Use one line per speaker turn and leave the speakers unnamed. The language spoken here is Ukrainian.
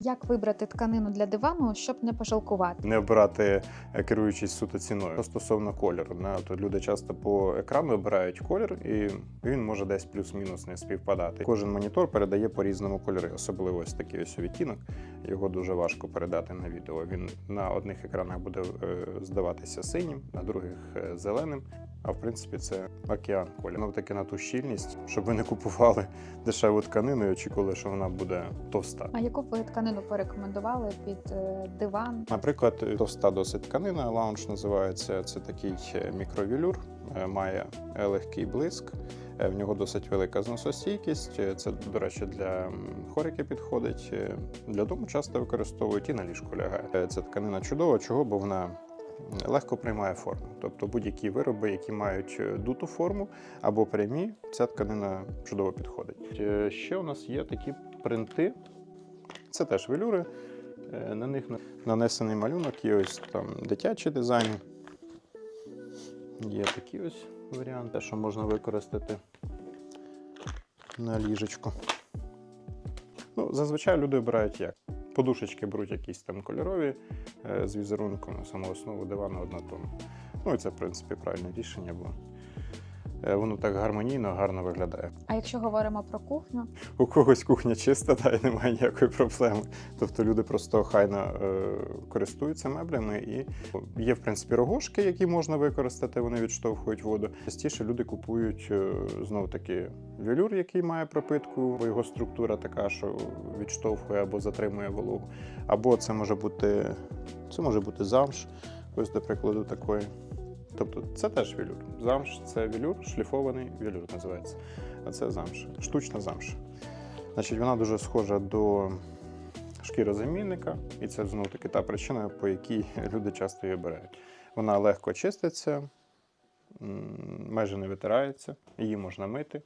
Як вибрати тканину для дивану, щоб не пожалкувати?
Не обирати, е, керуючись суто ціною. Стосовно кольору, на то люди часто по екрану обирають колір, і він може десь плюс-мінус не співпадати. Кожен монітор передає по різному кольори, особливо ось такий ось відтінок. Його дуже важко передати на відео. Він на одних екранах буде е, здаватися синім, на других е, зеленим. А в принципі, це океан колір. Ну таки на ту щільність, щоб ви не купували дешеву тканину і очікували, що вона буде товста.
А яку б ви тканину порекомендували під е, диван?
Наприклад, товста досить тканина, лаунж називається. Це такий е, мікровілюр, е, має легкий блиск. В нього досить велика зносостійкість. Це, до речі, для хорики підходить. Для дому часто використовують і на ліжку лягає. Це тканина чудова, чого, бо вона легко приймає форму. Тобто будь-які вироби, які мають е, дуту форму або прямі, ця тканина чудово підходить. Е, Ще у нас є такі принти. Це теж велюри. Е, На них нанесений малюнок, є ось там дитячі дизайни. Є такі ось варіанти, що можна використати на ліжечку. Ну, зазвичай люди обирають як. Подушечки беруть якісь там кольорові е, з візерунком, саму основу дивану однотонну. Ну і це, в принципі, правильне рішення, бо воно так гармонійно, гарно виглядає.
А якщо говоримо про кухню,
У когось кухня чиста, та й немає ніякої проблеми. Тобто люди просто хайно е, користуються меблями, і є в принципі рогошки, які можна використати, вони відштовхують воду. Частіше люди купують е, знову таки велюр, який має пропитку, бо його структура така, що відштовхує або затримує вологу. Або це може бути це може бути замш, ось до прикладу такої. Тобто це теж велюр. Замш це велюр, шліфований велюр називається. А це замша, штучна замша. Значить, вона дуже схожа до шкірозамінника, і це знову таки та причина, по якій люди часто її обирають. Вона легко чиститься, майже не витирається, її можна мити.